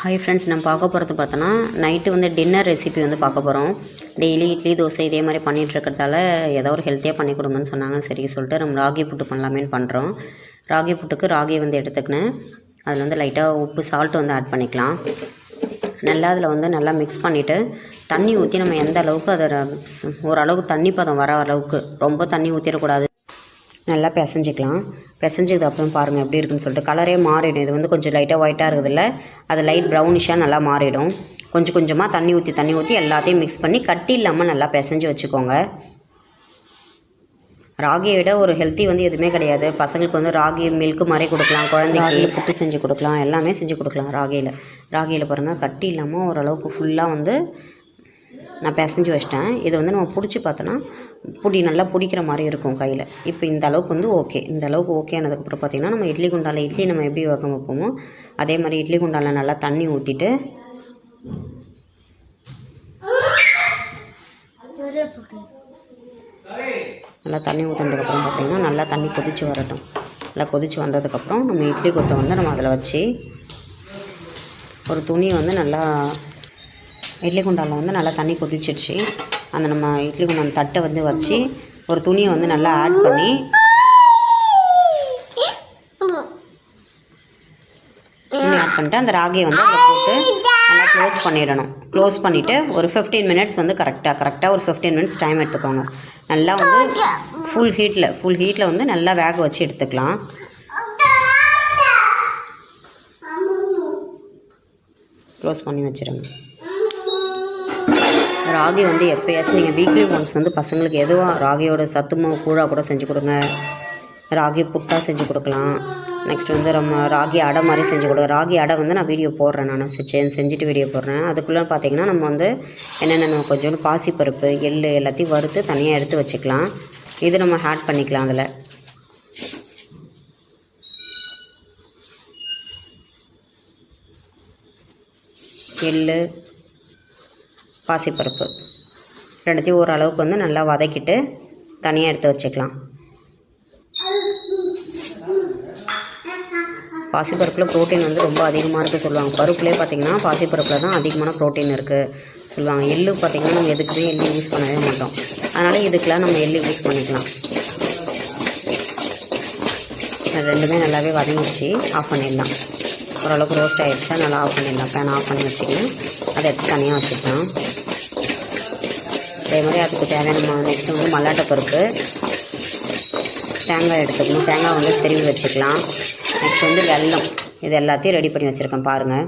Hi friends நம்ம பார்க்க போகிறது பார்த்தோன்னா நைட்டு வந்து டின்னர் ரெசிபி வந்து பார்க்க போகிறோம் டெய்லி இட்லி தோசை இதே மாதிரி பண்ணிட்டு இருக்கிறதால ஏதோ ஒரு ஹெல்த்தியாக பண்ணி கொடுங்கன்னு சொன்னாங்க. சரி சொல்லிட்டு நம்ம ராகி புட்டு பண்ணலாமேன்னு பண்ணுறோம் ராகி புட்டுக்கு ராகி வந்து எடுத்துக்கினேன். அதில் வந்து லைட்டாக உப்பு சால்ட் வந்து ஆட் பண்ணிக்கலாம். நல்லா அதில் வந்து நல்லா மிக்ஸ் பண்ணிவிட்டு தண்ணி ஊற்றி நம்ம எந்த அளவுக்கு அதை ஓரளவுக்கு தண்ணி பதம் வர அளவுக்கு ரொம்ப தண்ணி ஊற்றிடக்கூடாது நல்லா பிசைஞ்சிக்கலாம். பிசைஞ்சதுக்கு அப்புறம் பாருங்கள் எப்படி இருக்குன்னு சொல்லிட்டு கலரே மாறிடும். இது வந்து கொஞ்சம் லைட்டாக ஒயிட்டாக இருக்குதுல்ல அது லைட் ப்ரௌனிஷாக நல்லா மாறிடும். கொஞ்சம் கொஞ்சமாக தண்ணி ஊற்றி தண்ணி ஊற்றி எல்லாத்தையும் மிக்ஸ் பண்ணி கட்டி இல்லாமல் நல்லா பிசைஞ்சு வச்சுக்கோங்க. ராகியை விட ஒரு ஹெல்த்தி வந்து எதுவுமே கிடையாது. பசங்களுக்கு வந்து ராகி மில்க் மாதிரி கொடுக்கலாம். குழந்தைக்கு புட்டு செஞ்சு கொடுக்கலாம். எல்லாமே செஞ்சு கொடுக்கலாம் ராகியில். ராகியில் பாருங்கள் கட்டி இல்லாமல் ஓரளவுக்கு ஃபுல்லாக வந்து நான் பிசைஞ்சு வச்சிட்டேன். இதை வந்து நம்ம பிடிச்சி பார்த்தோன்னா புடி நல்லா பிடிக்கிற மாதிரி இருக்கும் கையில். இப்போ இந்த அளவுக்கு வந்து ஓகே. இந்த அளவுக்கு ஓகே ஆனதுக்கப்புறம் பார்த்திங்கன்னா நம்ம இட்லி குண்டால இட்லி நம்ம எப்படி வைக்க வைப்போமோ அதே மாதிரி இட்லி குண்டாவில் நல்லா தண்ணி ஊற்றிட்டு நல்லா தண்ணி ஊற்றினதுக்கப்புறம் பார்த்திங்கன்னா நல்லா தண்ணி கொதித்து வரட்டும். நல்லா கொதித்து வந்ததுக்கப்புறம் நம்ம இட்லி கொத்தை வந்து நம்ம அதில் வச்சு ஒரு துணியை வந்து நல்லா இட்லி குண்டானில் வந்து நல்லா தண்ணி கொதிச்சிடுச்சு. அந்த நம்ம இட்லி குண்டான் தட்டை வந்து வச்சு ஒரு துணியை வந்து நல்லா ஆட் பண்ணி துணி ஆட் பண்ணிட்டு அந்த ராகியை வந்து அதில் போட்டு நல்லா க்ளோஸ் பண்ணிடணும். க்ளோஸ் பண்ணிவிட்டு ஒரு ஃபிஃப்டீன் மினிட்ஸ் வந்து கரெக்டாக கரெக்டாக ஒரு ஃபிஃப்டீன் மினிட்ஸ் டைம் எடுத்துக்கோங்க. நல்லா வந்து ஃபுல் ஹீட்டில் ஃபுல் ஹீட்டில் வந்து நல்லா வேக வச்சு எடுத்துக்கலாம். க்ளோஸ் பண்ணி வச்சிடுங்க ராகி வந்து எப்போயாச்சும் நீங்கள் வீக்லி ஒன்ஸ் வந்து பசங்களுக்கு எதுவாக ராகியோட சத்துமாவு கூழாக கூட செஞ்சு கொடுங்க. ராகி புட்டாக செஞ்சு கொடுக்கலாம். நெக்ஸ்ட் வந்து நம்ம ராகி அடை மாதிரி செஞ்சு கொடுங்க. ராகி அடை வந்து நான் வீடியோ போடுறேன் நான் செஞ்சு செஞ்சுட்டு வீடியோ போடுறேன். அதுக்குள்ளே பார்த்தீங்கன்னா நம்ம வந்து என்னென்ன நம்ம கொஞ்சோண்டு பாசிப்பருப்பு எள் எல்லாத்தையும் வறுத்து தனியாக எடுத்து வச்சுக்கலாம். இது நம்ம ஆட் பண்ணிக்கலாம் அதில். எள் பாசிப்பருப்பு. ரெண்டுத்தையும் ஓரளவுக்கு வந்து நல்லா வதக்கிட்டு தனியாக எடுத்து வச்சுக்கலாம். பாசிப்பருப்பில் ப்ரோட்டீன் வந்து ரொம்ப அதிகமாக இருக்குது சொல்லுவாங்க. பருப்புலேயே பார்த்தீங்கன்னா பாசிப்பருப்பில் தான் அதிகமான ப்ரோட்டீன் இருக்குது சொல்லுவாங்க. எள்ளு பார்த்திங்கன்னா நம்ம எதுக்குமே எள்ளு யூஸ் பண்ணவே மாட்டோம். அதனால் இதுக்கெலாம் நம்ம எள்ளு யூஸ் பண்ணிக்கலாம். ரெண்டுமே நல்லாவே வதங்கிச்சு ஆஃப் பண்ணிடலாம். ஓரளவுக்கு ரோஸ்ட் ஆகிடுச்சா நல்லா ஆஃப் பண்ணிடலாம். பேன் ஆஃப் பண்ணி வச்சுக்கணும் அதை எடுத்து தனியாக வச்சுக்கலாம். அதே மாதிரி அதுக்கு தேவையான நெக்ஸ்ட் வந்து மல்லாட்டை பருப்பு. தேங்காய் எடுத்துக்கணும். தேங்காய் வந்து திருவி வச்சுக்கலாம். நெக்ஸ்ட் வந்து வெல்லம். இது எல்லாத்தையும் ரெடி பண்ணி வச்சுருக்கேன் பாருங்கள்